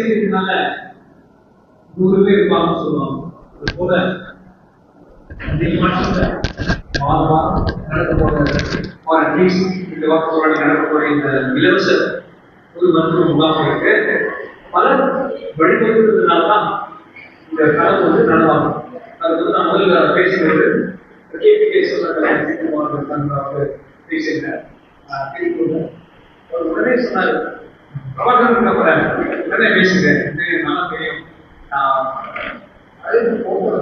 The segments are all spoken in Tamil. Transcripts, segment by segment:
செய்யறதுனால நூறு பேர் இருப்பாங்கன்னு சொல்லுவாங்க. அது போல நடக்க போற அட்லீஸ்ட் இந்த வாரத்தோட நடக்க போற இந்த இலவச பொது மருத்துவ முகாம்களுக்கு தான் இந்த கனவு வந்து நனவாகும் அது வந்து நான் முதல்ல பேசும்போது கேபிகே சொன்னாங்க பேசியிருந்தேன். உடனே அவர்கள் நம்புறேன் உடனே பேசுங்க. நல்லா தெரியும்.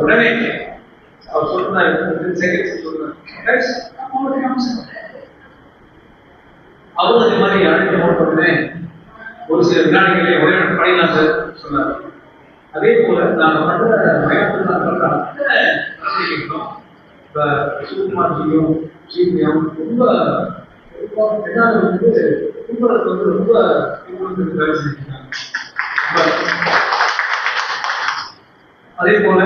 உடனே அவர் சொல்றாரு செகண்ட்ஸ் சொல்றாரு அவரும் அதே மாதிரி அழைப்பு நோட் பண்ணுறேன் ஒரு சில வினாடிகளே ஒரே படிக்கலாம் சார் சொன்னார். அதே போல நாங்கள் பண்ற மயத்தில் நான் பண்ற அத்தனை நடவடிக்கைகளும் இப்ப சுகுமார்ஜியும் ரொம்ப ரொம்ப வந்து வந்து ரொம்ப வேலை செஞ்சுருக்காங்க அதே போல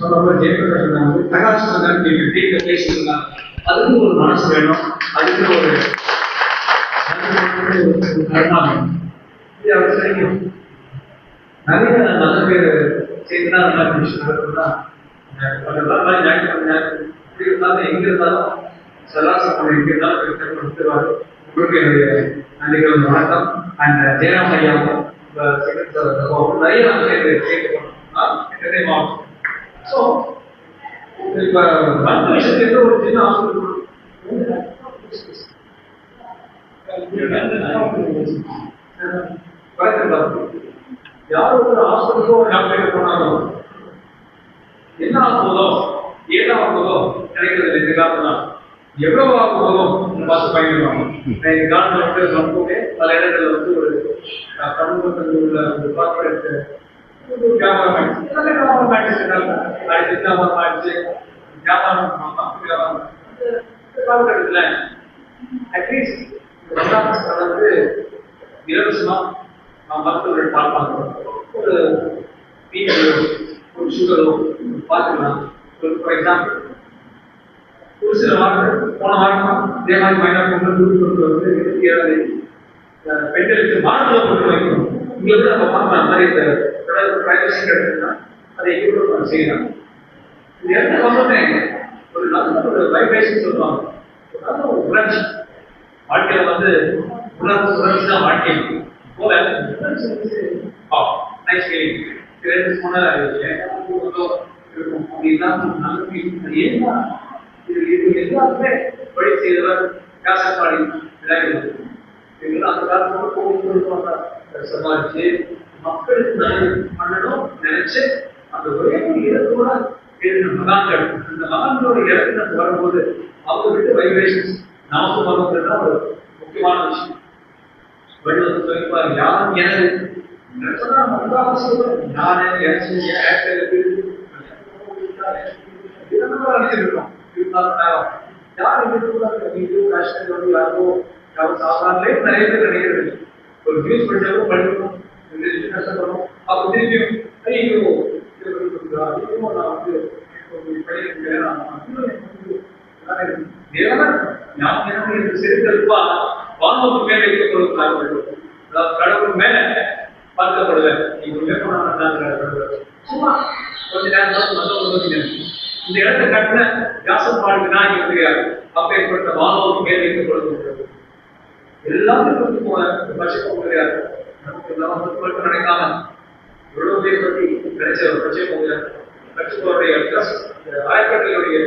சொல்றப்ப ஜெயபிரகாஷ் சொன்னாங்க பிரகாஷ் சொன்னாங்க நீங்க டீக்க பேசிருந்தாங்க அதுக்கு ஒரு மனசு வேணும். அதுக்கு ஒரு நிறைய நல்ல பேர் செய்துதான் அந்த மாதிரி விஷயம் நடக்குதுதான் இருந்தாலும் எங்க இருந்தாலும் சராசரி எங்க இருந்தாலும் கொடுத்துருவாரு. உங்களுக்கு என்னுடைய நன்றிகள் வணக்கம். அண்ட் ஜெயராம் ஐயா நிறைய நாங்கள் சேர்ந்து சேர்த்துக்கணும் மாவட்டம் ஸோ மருத்துவ ஒரு சின்ன ஹாஸ்பிட்டல் யார் ஒரு ஹாஸ்பிட்டலோ டாக்டர் போனாலும் என்ன ஆகுதோ போதோ ஏதா ஆக கிடைக்கிறது இந்த காலத்துல. எவ்வளவு ஆகும் போதும் பார்த்து பயணிடுவாங்க இந்த காலத்துல வந்து ரொம்பவே பல இடங்கள்ல வந்து ஒரு சமூகத்தில் உள்ள ஒரு கார்பரேட் கேமரா ஆயிடுச்சு நல்ல கேமரா ஆயிடுச்சு அடுத்து வியாபாரம் ஆயிடுச்சு கேமரா மக்கள் அட்லீஸ்ட் வந்து இலவசமாக நான் மருத்துவர்கள் பார்ப்பாங்க. ஒரு பிபியோ ஒரு சுகரோ பார்த்துக்கலாம் ஒரு ஃபார் எக்ஸாம்பிள் ஒரு சில வாரங்கள் போன வாரம் இதே மாதிரி மைனர் பொங்கல் தூக்கி கொண்டு வந்து இருபத்தி பெண்களுக்கு மாதத்தில் கொண்டு வைக்கணும். உங்களுக்கு நம்ம பார்க்கலாம். அந்த மாதிரி இந்த பிரைவசி கிடைச்சதுன்னா அதை எவ்வளோ செய்யலாம். இது எந்த வந்தோடனே ஒரு நல்ல ஒரு வைப்ரேஷன் சொல்லுவாங்க. ஒரு நல்ல ஒரு உணர்ச்சி. வாழ்க்கையில வந்து உணர்வு உணர்ச்சி தான் வாழ்க்கை. போல உணர்ச்சி வந்து ஆ நைஸ் ஃபீலிங் இது ரெண்டு போன இருக்கும். அப்படின்னா நல்ல ஃபீலிங் அது என்ன இது எல்லாருமே வழி செய்தவர் காசப்பாடி விநாயகர் இவங்க அந்த காலத்துல கோவில் சமாளிச்சு மக்களுக்கு நல்லது பண்ணணும் நினைச்சு அந்த ஒரே ஒரு இடத்தோட எழுதின மகான்கள் அந்த மகான்களோட இடத்துல வரும்போது அவங்க விட்டு வைப்ரேஷன்ஸ் நமக்கு வருவதுன்னா ஒரு முக்கியமான விஷயம் வள்ளுவர் யாரும் எனது நினைச்சா அவசியம் யாரு எனக்கு எனக்கு இருக்கோம் இருந்தாலும் நேரம் யார் இருக்கக்கூடாது வீடு கஷ்டம் வந்து யாரோ யாரோ சாதாரணே நிறைய பேர் நினைக்கிறது ஒரு நியூஸ் படிச்சாலும் படிக்கணும் இந்த விஷயம் கஷ்டப்படணும் அப்போ திருப்பியும் ஐயோ இது பண்ணிட்டு ஐயோ நான் வந்து படிக்கிறேன் நான் எனக்கு செருக்கல்பா வானோக்கு மேலே இருக்கப்படுவதாக வியாசன் கடவுள் விநாயகர் அப்பேற்பட்ட வானோக்கு மேலே இருக்கப்படுவது எல்லாத்தையும் வந்து பட்சம் கிடையாது நமக்கு எல்லாம் வந்து மட்டும் நினைக்காம எவ்வளவு பேர் பத்தி நினைச்ச ஒரு பட்சம் போகிறார் கட்சிகளுடைய ஆயக்கட்டையுடைய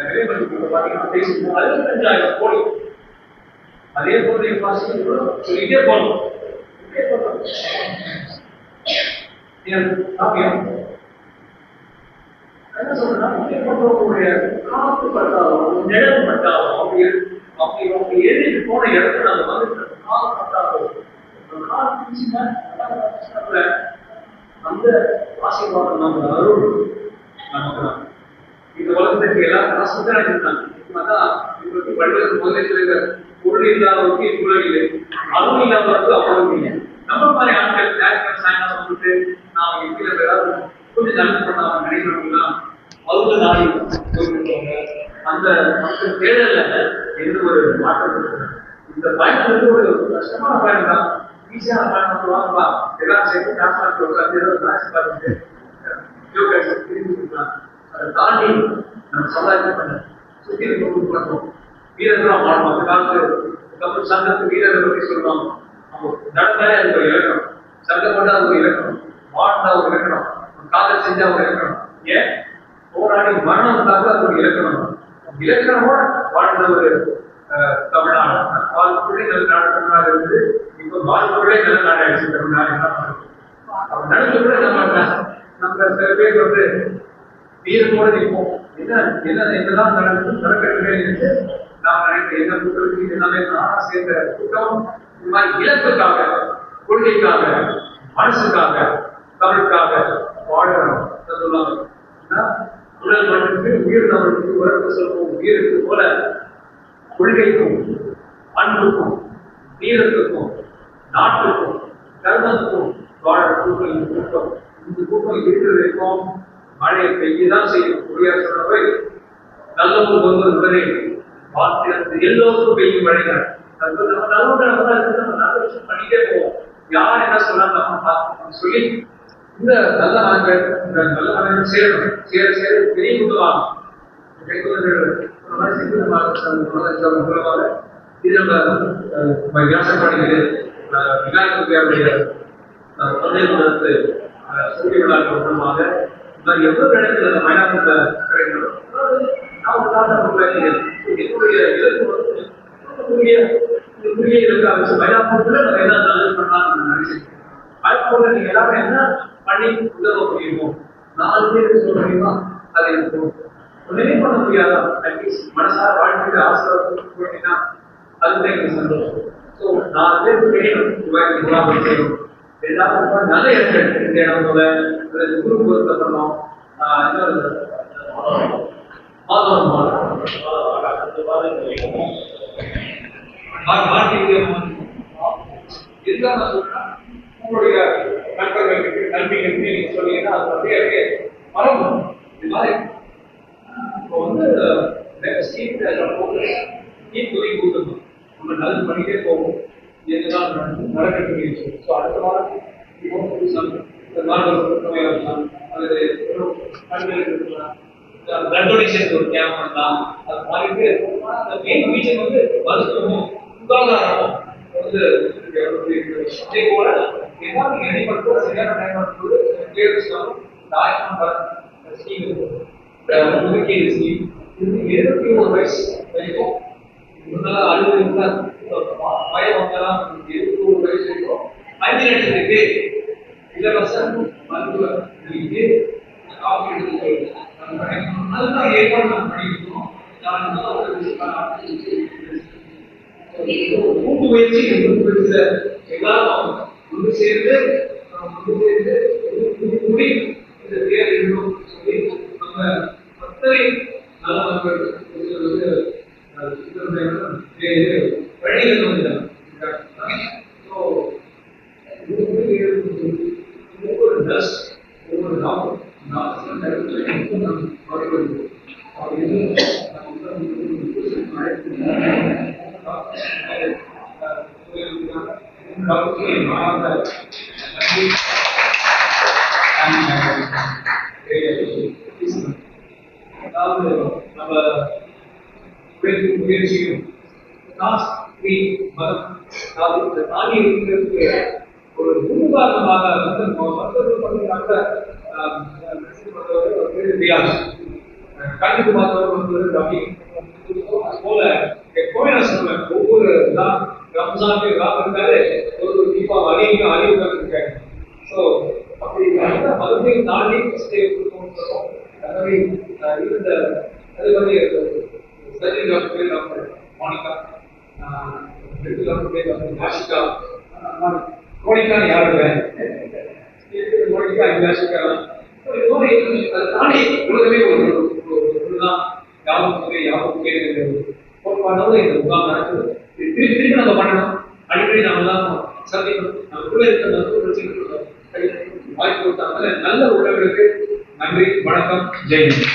நிலைமதிப்பு பார்த்தீங்கன்னா பேசும்போது அறுபத்தஞ்சாயிரம் கோடி அதே போல பாசி சொல்லிட்டே போகணும் என்ன சொல்றேன்னா பட்டாலும் நிழல் பட்டாலும் அப்படி அவங்க எழுதிட்டு போன இடத்துல நம்ம வந்து கால் கால் பிடிச்சுன்னா அந்த ஆசீர்வாதம் நம்ம அருள் நமக்கு இந்த உலகத்துக்கு எல்லாம் காசு தான் அதான் இவருக்கு வள்ளுவர் முதலே சொல்லுங்க பொருள் இல்லாதவருக்கு இவ்வளவு இல்லை அருள் இல்லாதவருக்கு அவ்வளவு இல்லை. அந்த அந்த எந்த ஒரு மாற்றம் இல்லை. இந்த பயணம் வந்து ஒரு கஷ்டமான பயணம் தான். ஈஸியான பயணம் வாங்கலாம் எல்லாம் சேர்த்து டாஸ்மாக் உட்காந்து ஏதோ மேட்ச் பார்த்துட்டு யோகா திரும்பி அதை தாண்டி நம்ம சமுதாயத்தை பண்ண சுத்தி கொண்டு பண்ணணும் வீரர்களாக மாறணும் அந்த காலத்து தமிழ் சங்கத்து வீரர்கள் பற்றி சொல்லுவாங்க. அவங்க நடந்தாலே அது ஒரு இலக்கணம். சங்கம் பண்ணா அது ஒரு இலக்கணம். வாழ்ந்தா ஒரு இலக்கணம். காதல் செஞ்சா ஒரு இலக்கணம். ஏன்? போராடி மரணம் வந்தாக்க அது ஒரு இலக்கணம். இலக்கணமா வாழ்ந்த ஒரு அஹ், தமிழ்நாடு வாழ்க்கையே நல்ல நாடு தமிழ்நாடு இருந்து இப்போ வாழ்க்கையே நல்ல தமிழ்நாடு. என்ன அப்ப நடந்து கூட நம்ம நம்ம சில பேர் வந்து நிற்போம். என்ன என்ன என்னதான் நடக்குது நடக்கட்டுமே என்று நாம் நினைக்கிற என்ன கூட்டம் எல்லாமே நானா சேர்ந்த கூட்டம் இந்த மாதிரி இலக்குக்காக கொள்கைக்காக மனசுக்காக தமிழுக்காக வாழணும். சொல்லுவாங்க? உடல் மண்ணுக்கு உயிர் நம்மளுக்கு உறவு சொல்வோம் உயிருக்கு போல கொள்கைக்கும் அன்புக்கும் வீரத்துக்கும் நாட்டுக்கும் தர்மத்துக்கும் வாழ கூட்டம் இந்த கூட்டம் இந்த கூட்டம் இருக்கிற வரைக்கும் மழையை பெய்யதான் செய்யும். குடியரசு சொன்னவை நல்லவங்க ஒருவர் உடனே வார்த்தை எல்லோருக்கும் பெய்யும் மழைகள் அது நம்ம நல்லவங்க இருக்கு, நம்ம நல்ல விஷயம் பண்ணிட்டே போவோம். யார் என்ன சொன்னாலும் நம்ம பார்க்கணும் சொல்லி இந்த நல்ல மனங்கள் இந்த நல்ல மனங்கள் சேரணும். சேர சேர பெரிய குடும்பம் இது நம்ம அஹ், விநாயகருடைய தொண்டை குலத்து சூரிய விழாக்கள் மூலமாக இந்த மாதிரி எவ்வளவு இடத்துல அந்த மயிலாப்பூர்ல கிடைக்கணும் என்னுடைய இலக்கு மயிலாப்பூர்ல நம்ம என்ன பண்ணலாம் நினைச்சேன். மயிலாப்பூர்ல நீங்க எல்லாமே என்ன பண்ணி உதவ முடியுமோ நாலு பேருக்கு சொல்ல முடியுமா அது எனக்கு ஒண்ணுமே பண்ண முடியாதா அட்லீஸ்ட் மனசார வாழ்க்கைக்கு ஆசீர்வாதம் அதுதான் சந்தோஷம் ஸோ நாலு பேருக்கு தெரியணும் உருவாக்கி செய்யணும் எல்லாருக்கும் நல்ல இடங்கள் இந்த இடம் போல குரு பொருத்த பண்ணோம் இதுதான் நான் சொல்றேன் உங்களுடைய நண்பர்களுக்கு நன்மைகளுக்கு நீங்க சொன்னீங்கன்னா அது அப்படியே அப்படியே இது மாதிரி இப்போ வந்து ஸ்கீம் ஸ்கீம் துணி கூட்டணும் நம்ம நல்லது பண்ணிட்டே போவோம். என்னதான் நடக்கக்கூடிய ஸோ அடுத்த வாரம் அல்லது கண்களுக்கு இருக்கலாம். பிளட் ஒரு கேம்ப் பண்ணலாம் அது மாதிரி அந்த மெயின் ரீசன் வந்து மருத்துவமும் சுகாதாரமும். வந்து போல ஏதாவது இடைப்பட்டு சரியான பயன்படுத்துவது தேர்வு தாய்மார் ஸ்கீம் ஒதுக்கீடு ஸ்கீம் இது இருபத்தி ஒரு வயசு வரைக்கும் அறுபது வந்தாலும் ஒரு வயசு வரைக்கும் அஞ்சு லட்சத்துக்கு இலவச மருத்துவ கல்விக்கு காப்பீடு அது அதுதான் ஏற்பாடு நம்ம பண்ணியிருக்கோம் நான் வந்து ஒரு கூட்டு முயற்சி கூட்டு முயற்சியில எல்லாரும் ஒன்று சேர்ந்து நம்ம ஒன்று சேர்ந்து ஒரு புது மொழி இந்த பேர் எழுதணும் சொல்லி நம்ம அத்தனை நல்ல மக்கள் வந்து அஹ், இதனுடைய வேறு வழிகள் வந்து ஸோ ஒவ்வொரு நர்ஸ் ஒவ்வொரு டாக்டர் அதாவது நம்ம உழைப்பு முயற்சியும் மதம் அதாவது இந்த தாண்டி இருக்கிறதுக்கு ஒரு முன்னுதாரணமாக வந்து கண்ணுக்கு பார்த்தவர் வந்து ரவி அது போல எப்பவுமே நான் ஒவ்வொரு ரா- ரம்ஜானுக்கு ராம் இருக்காரு ஒரு தீபாவளிக்கு அழிவு இருக்காங்க ஸோ அப்படி அந்த மதத்தையும் தாண்டி ஃபஸ்ட்டு கொடுக்கணும் சொல்லுவோம் இருந்த அது வந்து சரி டாக்டர் டாக்டர் மோனிகா ரெண்டு டாக்டர் பேர் டாக்டர் ஆஷிகா மோனிகா யாருங்க மோனிகா இந்த தாண்டி உலகமே ஒரு ஒரு- ஒண்ணுதான் யாரும் தொகை யாரும் கேட்கிறது இந்த முகாம் நடக்குது திருப்பி திருப்பி நம்ம பண்ணணும். அடிக்கடி நாம தான் சந்திக்கணும். நமக்குள்ள இருக்க மருத்துவ பிரச்சனை வாய்ப்பு கொடுத்தாங்க நல்ல உறவுகளுக்கு நன்றி வணக்கம். ஜெயந்த்